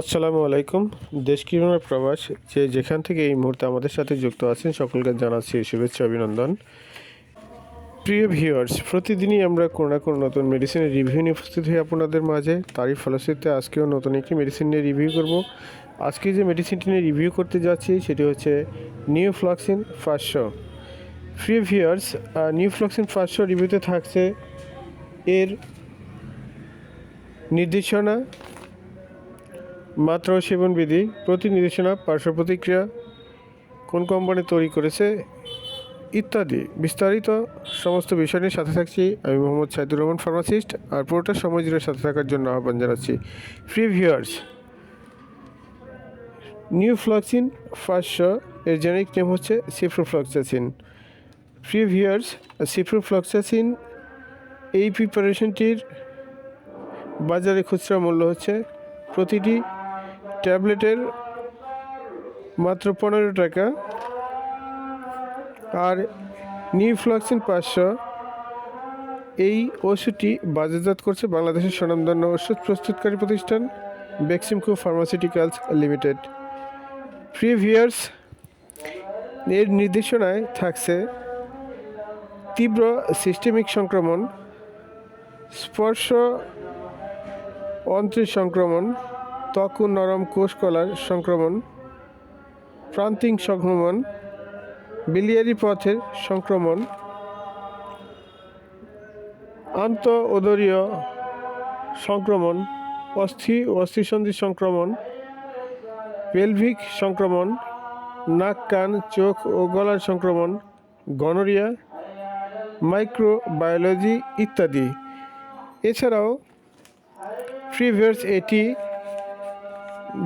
আসসালামু আলাইকুম। দেশ কিরণের প্রবাস, যে যেখান থেকে এই মুহূর্তে আমাদের সাথে যুক্ত আছেন, সকলকে জানাচ্ছি শুভেচ্ছা, অভিনন্দন। প্রিয় ভিউয়ার্স, প্রতিদিনই আমরা কোনো না কোনো নতুন মেডিসিনের রিভিউ নিয়ে উপস্থিত হই আপনাদের মাঝে। তারই ফলশ্রুতিতে আজকেও নতুন একটি মেডিসিন নিয়ে রিভিউ করব। আজকে যে মেডিসিনটি নিয়ে রিভিউ করতে যাচ্ছি, সেটি হচ্ছে নিউ ফ্লক্সিন পাঁচশো। প্রিয় ভিউয়ার্স নিউ ফ্লক্সিন পাঁচশো রিভিউতে থাকছে এর নির্দেশনা। মাত্রা সেবন বিধি প্রতি নির্দেশনা পার্শ্ব প্রতিক্রিয়া, কোন কোম্পানি তৈরি করেছে, ইত্যাদি। বিস্তারিত সমস্ত বিষয় নিয়ে সাথে থাকছি আমি মোহাম্মদ সাইদুর রহমান ফার্মাসিস্ট আর পুরোটা সময় জুড়ে সাথে থাকার জন্য আহ্বান জানাচ্ছি। ফ্রি ভিউয়ার্স নিউ ফ্লক্সিন পাঁচশো, এর জেনেরিক নেম হচ্ছে সিফ্রোফ্লক্সাসিন ফ্রি ভিউয়ার্স সিফ্রোফ্লক্সাসিন এই প্রিপারেশনটির বাজারে খুচরা মূল্য হচ্ছে প্রতিটি ট্যাবলেটের মাত্র পনেরো টাকা। আর নিউফ্লক্সিন পাঁচশো। এই ওষুধটি বাজারজাত করছে বাংলাদেশের স্বনামধন্য ওষুধ প্রস্তুতকারী প্রতিষ্ঠান বেক্সিমকো ফার্মাসিউটিক্যালস লিমিটেড। প্রিভিয়ার্স এর নির্দেশনায় থাকছে তীব্র সিস্টেমিক সংক্রমণ, স্পর্শ অন্ত্রের সংক্রমণ ত্বক ও নরম কোষ কলার সংক্রমণ প্রান্তিক সংক্রমণ বিলিয়ারি পথের সংক্রমণ আন্ত ওদরীয় সংক্রমণ, অস্থি ও অস্থিসন্ধি সংক্রমণ পেলভিক সংক্রমণ, নাক, কান, চোখ ও গলার সংক্রমণ গনোরিয়া মাইক্রোবায়োলজি ইত্যাদি। এছাড়াও প্রিভিয়ার্স এটি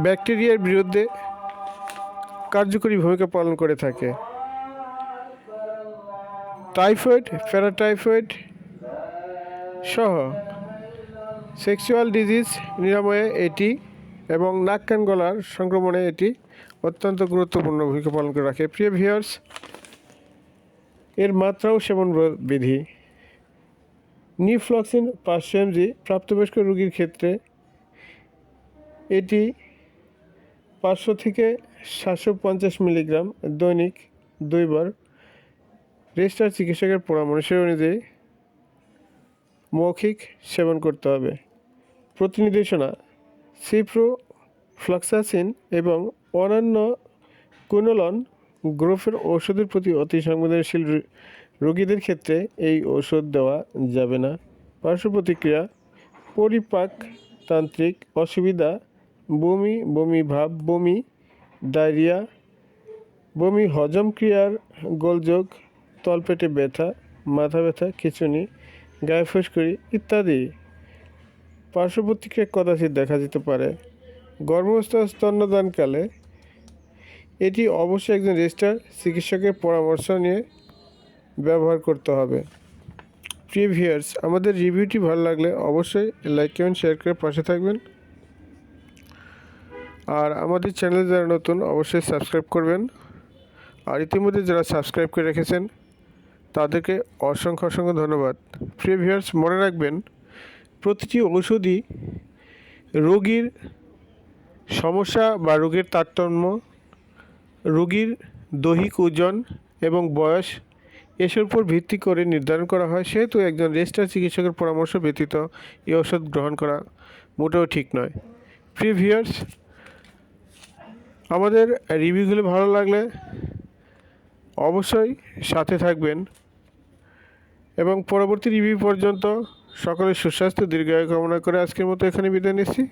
ব্যাকটেরিয়ার বিরুদ্ধে কার্যকরী ভূমিকা পালন করে থাকে। টাইফয়েড, প্যারাটাইফয়েড সহ সেক্সুয়াল ডিজিজ নিরাময়ে এটি এবং নাক, কান, গলার সংক্রমণে এটি অত্যন্ত গুরুত্বপূর্ণ ভূমিকা পালন করে রাখে। প্রিয় ভিউয়ার্স, এর মাত্রাও সেবন বিধি। নিফ্লক্সিন পাঁচশো এমজি প্রাপ্তবয়স্ক রোগীর ক্ষেত্রে এটি পাঁচশো থেকে সাতশো পঞ্চাশ মিলিগ্রাম দৈনিক দুইবার রেজিস্টার চিকিৎসকের পরামর্শ অনুযায়ী মৌখিক সেবন করতে হবে। প্রতিনির্দেশনা সিপ্রো ফ্লক্সাসিন এবং অন্যান্য কুনোলন গ্রুপের ঔষধের প্রতি অতি সংবেদনশীল রোগীদের ক্ষেত্রে এই ঔষধ দেওয়া যাবে না। পার্শ্ব প্রতিক্রিয়া পরিপাক তান্ত্রিক অসুবিধা বমি বমি ভাব, বমি, ডায়রিয়া, বমি, হজম ক্রিয়ার গোলযোগ, তলপেটে ব্যথা, মাথা ব্যথা, খিঁচুনি, গায়ে ফুসকুড়ি ইত্যাদি। পার্শ্ব প্রতিক্রিয়া কদাচিৎ দেখা যেতে পারে। গর্ভাবস্থা স্তন্যদানকালে এটি অবশ্যই একজন রেজিস্টার চিকিৎসকের পরামর্শ নিয়ে ব্যবহার করতে হবে। প্রিভিয়ার্স, আমাদের রিভিউটি ভালো লাগলে অবশ্যই লাইক, কমেন্ট, শেয়ার করে পাশে থাকবেন। আর আমাদের চ্যানেল যারা নতুন, অবশ্যই সাবস্ক্রাইব করবেন। আর ইতিমধ্যে যারা সাবস্ক্রাইব করে রেখেছেন, তাদেরকে অসংখ্য অসংখ্য ধন্যবাদ। প্রিভিয়ার্স মনে রাখবেন, প্রতিটি ওষুধই রোগীর সমস্যা বা রোগের তারতম্য, রোগীর দৈহিক ওজন এবং বয়স, এসবের উপর ভিত্তি করে নির্ধারণ করা হয়। সেহেতু একজন রেজিস্টার চিকিৎসকের পরামর্শ ব্যতীত এই ওষুধ গ্রহণ করা মোটেও ঠিক নয়। প্রিভিয়ার্স আমাদের রিভিউগুলো ভালো লাগলে অবশ্যই সাথে থাকবেন এবং পরবর্তী রিভিউ পর্যন্ত সকলের সুস্বাস্থ্য, দীর্ঘায়ু কামনা করে আজকের মতো এখানে বিদায় নিচ্ছি।